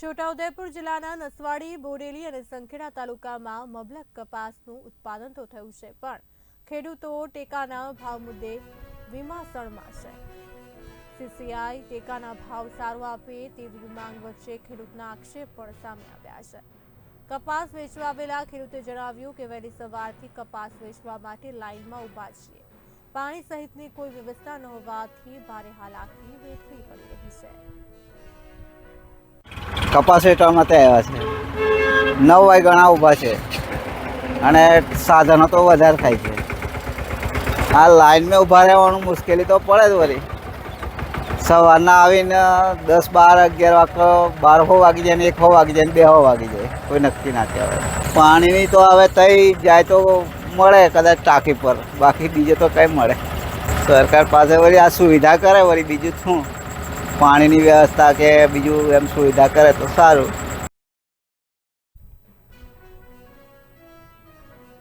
છોટાઉદેપુર જિલ્લાના નસવાડી બોરેલી અને સંખેડા તાલુકામાં મબલક કપાસનું ઉત્પાદન તો થયું છે, પણ ખેડૂતો ટેકાના ભાવ મુદ્દે વિમાસણમાં છે. સીસીઆઈ ટેકાના ભાવ સારો આપે તેવી માંગ વચ્ચે ખેડૂતના આક્ષેપ પણ સામે આવ્યા છે. કપાસ વેચવા આવેલા ખેડૂતે જણાવ્યું કે વહેલી સવારથી કપાસ વેચવા માટે લાઇનમાં ઊભા છીએ. પાણી સહિતની કોઈ વ્યવસ્થા ન હોવાથી ભારે હાલાકી વેઠવી પડી રહી છે. કપાસ વેચવા માટે આવ્યા છે. નવ વાગ્યાના ઊભા છે. અને સાધનો તો વધારે થાય છે. આ લાઈનમાં ઊભા રહેવાનું મુશ્કેલી તો પડે જ વળી. સવારના આવીને દસ બાર, અગિયાર વાગ બાર હો વાગી જાય ને એક હો વાગી જાય ને બે હો વાગી જાય. કોઈ નક્કી ના કહેવાય. પાણીની તો હવે તઈ જાય તો મળે, કદાચ ટાંકી પર. બાકી બીજે તો કંઈ મળે. સરકાર પાસે વળી આ સુવિધા કરે વળી બીજું શું? પાણીની વ્યવસ્થા કે બીજું એમ સુવિધા કરે તો સારું.